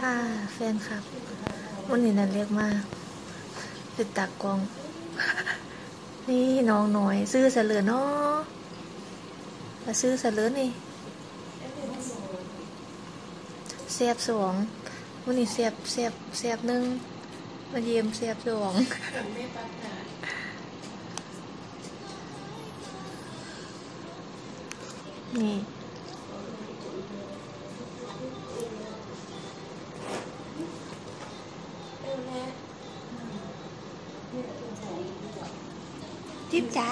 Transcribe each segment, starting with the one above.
ค่าแฟนคลับวันนี้นันเรียกมาติดตากกล้อง นี่น้องน้อย ซื้อเสลือเนาะแล้วซื้อเสลือนี่เสียบสองวันนี้เสียบเสียบเสียบหนึ่งมาเยี่ยมเสียบสองนี่ ทิพจ๋า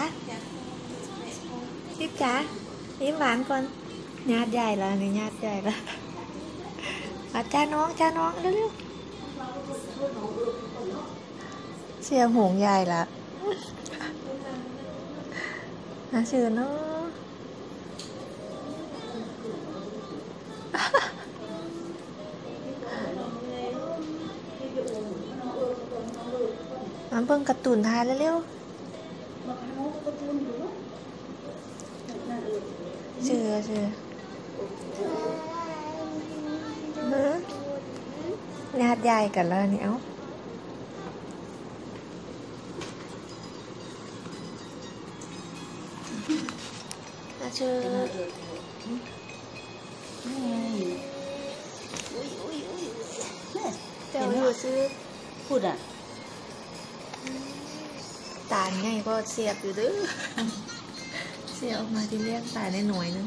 ทิพจ๋ายิ้มหวานก่อนญาติใหญ่แล้วนี่ญาติใหญ่แล้วมาจ้าน้องจ้าน้องเร็วๆเสียงหงใหญ่ละน่าเชื่อเนาะมันเบิ่งกร์ตูนทายเร็วๆ เชื่อเชื่อเฮ้ญาติใหญ่กันแล้วนี่เอ้าน่าเชื่อเดี๋ยวอยู่ซื้อพูดอะ ตาลไงก็เสียบอยู่เด้อ เสียบออกมาที่เรียกตาในหน่วยนึง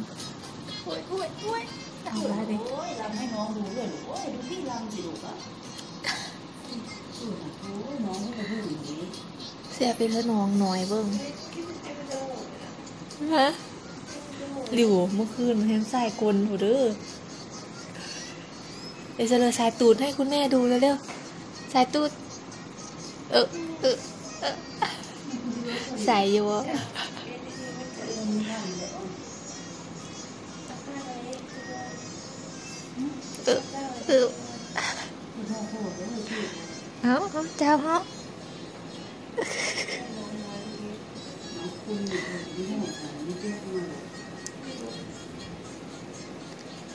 โอ้ยโอ้ยโอ้ยเอาละดิโอ้ยรำให้น้องดูด้วยลูกโอ้ยดูพี่รำสิลูกอะพูดอะโอ้ยน้องไม่ได้พูดอย่างนี้เสียบเป็นเพื่อนน้องหน่อยเบิ้งฮะหลิวเมื่อคืนเห็นใส่กลหูเด้อเดี๋ยวจะเลยสายตูดให้คุณแม่ดูเร็วๆสายตูด เออเออเออใส่อยู่อะเออเออพูดพ่อพูดเลยพี่เอาเอาเจ้าเอาน้องคุณอยู่ที่ห้องสารนี่เรีย กมา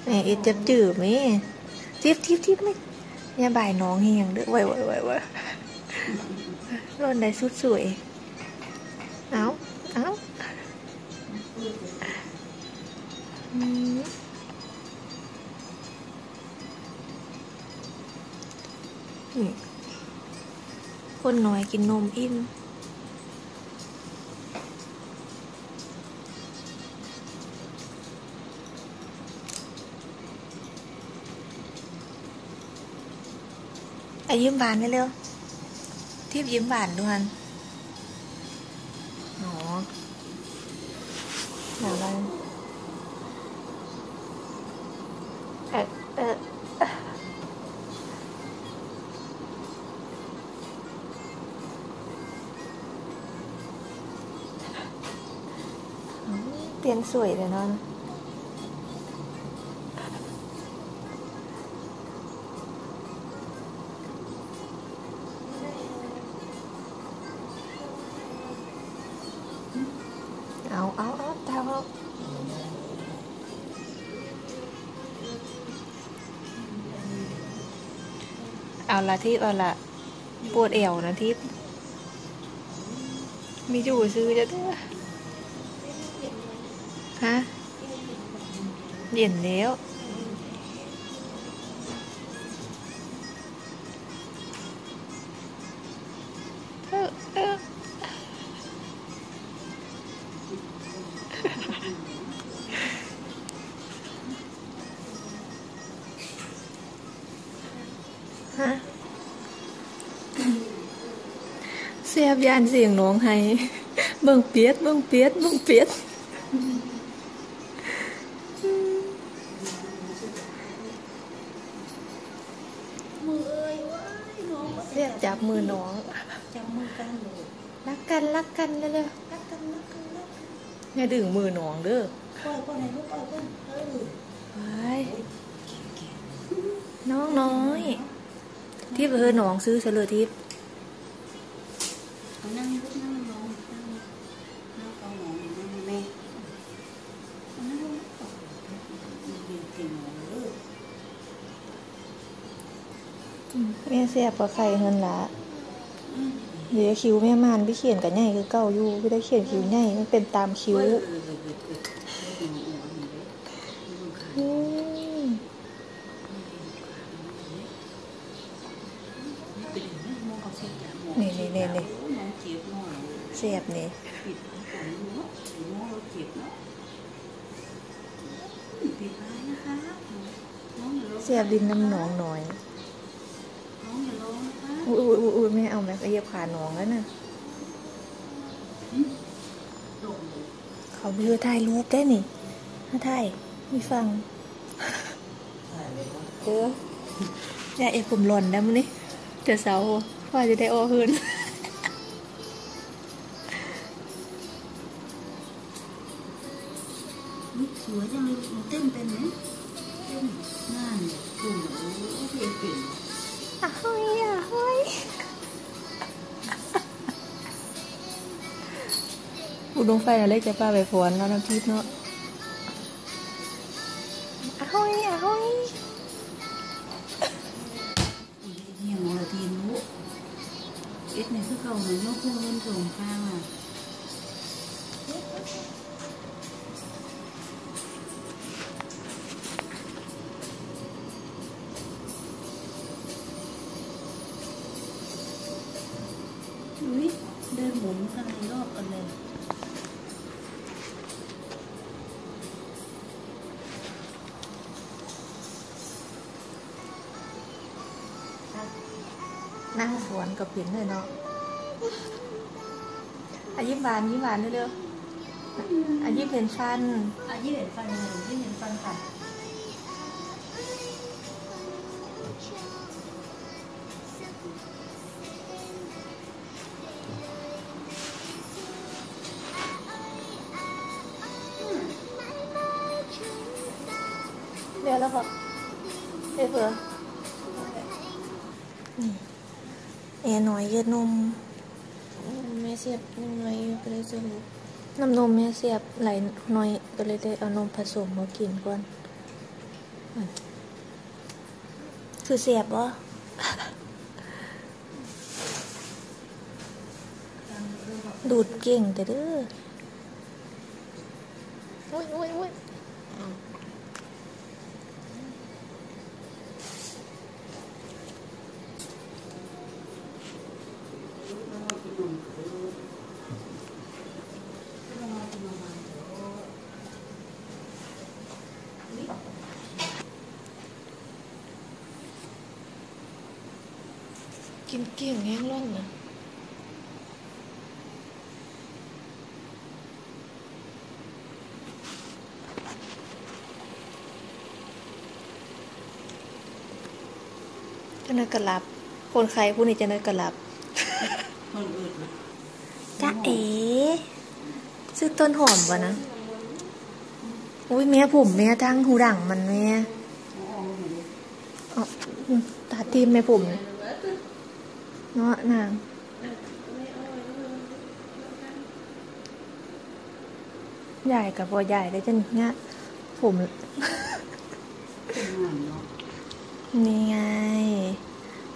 แหม่เอ็ดจับจืดไหมทิบทิบทิบไหมอย่าบ่ คนน้อยกินนมอิ่มไอ้ยิ้มหวานได้เร็วทิพย์ยิ้มหวานด้วยอ๋อหนาอะไร เออเอออืมเเลยเนาะเอาละที่เอาละปวดเอวนะทิพมีอยู่ซื้อจะเด้อฮะเย็นแล้ว เสียบยานเสียงน้องให้ เบิ่งเปียดเบิ่งเปียดเบิ่งเปียดเสียบจับมือน้องจับมือกันลูกรักกันรักกันเร็วรักกันรักกันรักกันๆอย่าดึงมือน้องเด้อปล่อยปล่อยไหนลูกปล่อยปล่อยเออไปน้องน้อยทิพย์เออน้องซื้อเฉลยทิพย์ เสียบกับไข่เฮินละเดี๋ยวคิ้วแม่มานพี่เขียนกับใหญ่คือเก่าอยู่พี่ได้เขียนคิ้วใหญ่มันเป็นตามคิ้วอืมเสียบนี่เสียบดินน้ำหนองหน่อยอุ้ยอุ้ย อุ้ยแม่เอาแม่ก็เหยียบขาหนองแล้วน่ะเขาเบื่อถ่ายรูปได้นี่ถ้าถ่ายมีฟังเอออยากเอ็ผมหล่นได้มั้ยนี่เดี๋ยวเสาร์ว่าจะได้ออคืนสวยจังเลยเต้นเป็นไหมเต้นนั่นกลุ่มโอ้เพลงเก่งอะห้อยอะห้อย อุดงไฟอะไรจะป้าไปฝนแล้วน้ำทิพย์เนาะอะห้อยอะห้อยเฮียงโอทีนุเอ็ดเนี่ยคือเขาเหมือนยกพวกเล่นส่งข้างอะอุ้ยเดินหมุน กันในรอบกันเลยนั่งสวนกับผินเลยเนาะอายิ้มหวานยิ้มหวานเร็วๆอายิ้มเห็นฟันอะยี่เห็นฟันเลยยี่เห็นฟันค่ะเดี๋ยวแล้วก็เดี๋ยวเผื่อนี่แอร์หน่ อยเย็ดนมแม่เสียบยังไงก็เลยสรุปน้ำนมแม่เสียบไหลหน่อยก็เลยได้เอานมผสมมากินก่อนอืมคือเสียบวะ ดูดเก่งแต่เด้ออุ้ยอุ้ยอุ้ย กินเกี่ยงแห้งร่องนะจะนอยกระหลับ คนใครผู้นี้จะนอยกระหลับ คนอื่นนะจ้าเอ๋ซื้อต้นหอมวะนะ อุ้ยแม่ผมแม่ทั้งหูดังมันแม่อ๋ออืมตาทีมแม่ผมเนี่ย เนาะนางใหญ่กับพอใหญ่ได้จังเนี่ยผมเป็นงานเนาะนี่ไง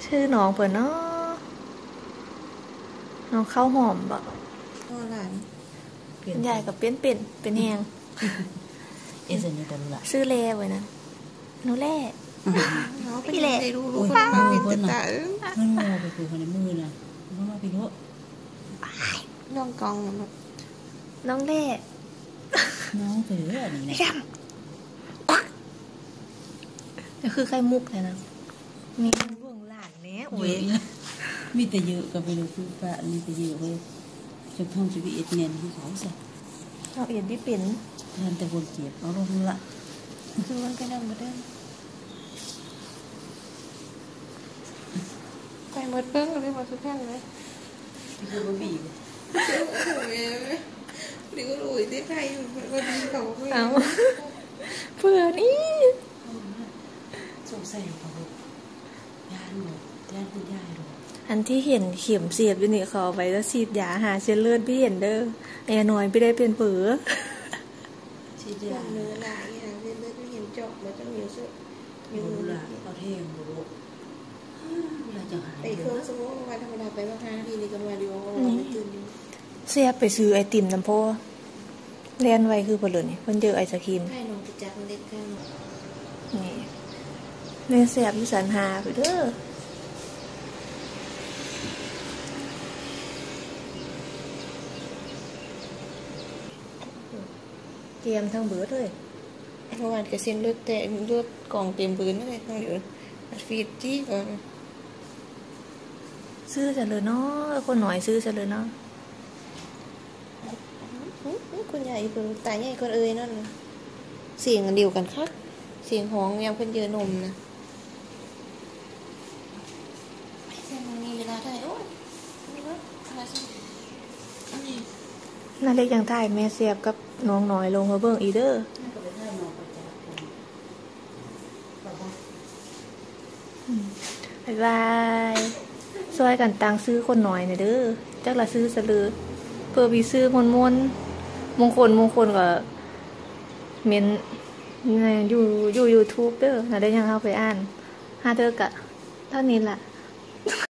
ชื่อน้องเปิดเนาะน้องข้าวหอมบะพ่อหลานเปลี่ยนใหญ่กับเป็นเป็นเป็นแหงเอเซนนี่กันละชื่อเลไว้นะหนูแล่น้อง พี่แหละได้รู้รู้คนมาเป็นตาตาเออมันงอไปคือคนในมือนะมันมาไปเยอะน้องกองมันน้องแล่น้องไปเยอะนี่นะยังนี่คือไข่มุกเลยนะมีเบื้องหลานเนี้ยโอ้ยมีแต่เยอะก็ไปดูคือปะมีแต่เยอะเลยจะท่องชีวิตเนียนที่เขาสิเอาเอียนที่เป็นทานแต่คนเจ็บเอาลงละคือมันก็นำมาเดิม ไปหมดเปิ้งเลยหมดทุกท่านเลยคือบะบีหรือก็รู้ที่ใครวันนี้เขาไม่เอาเพื่อนอีสงสัยเขายานหมดยานคุณยายหรออันที่เห็นเข็มเสียบอยู่นี่เขาเอาไปแล้วฉีดยาหาเชื้อเลือดพี่เห็นเด้อแอร์น้อยไม่ได้เป็นเผือชีดเนื้ยาอหลายอย่างเลือดไม่เห็นเจาะแล้วต้องมีเสื้ออยู่ละเอาเท่งบุรุษเวลา จังหาไปเครื่องสมมติวันธรรมดาไปบางห้านาทีนี่ก็มาเดียวก็ไม่ตื่นอยู่เสียไปซื้อไอติมน้ำโพเรียนไว้คือเพิ่นเลยนี่เพิ่นเจอไอศครีมให้น้องกิจักมันเล็กแค่นั้นนี่เรียนเสียบอยู่สันหาไปเด้อเตรียมทั้งเบิดเลยเมื่อวานก็เส้นเลือดแต่เลือดกล่องเต็มพื้นเลยทั้งเดี๋ยวฟีดจี้ก่อน ซื้อจะเลยเนาะคนหน่อยซื้อจะเลยเนาะคุณใหญ่คือตายใหญ่คนเอ่ยนั่นเสียงอันเดียวกันคักเสียงห้องยังเพิ่นเยอะนมนะเสียงมันมีเวลาได้โอ้ยนี่รถอะไรสิอันนี้นาเล็กยังถ่ายแม่เสียบกับน้องน้อยลงมาเบิ่งอีเด้อนั่นก็ไปได้นอนประจำคนบอกว่าบ๊ายบาย ช่วยกันตังซื้อคนหน่อยเน่ยเด้อจักละซื้อสะลือเพื่อวีซื้อมนมนมงคลมงคลก็เมนในอยู่อยู่ยูทูบเด้อนะได้ยังเข้าไปอ่านฮาเด้อกะเท่านี้ละ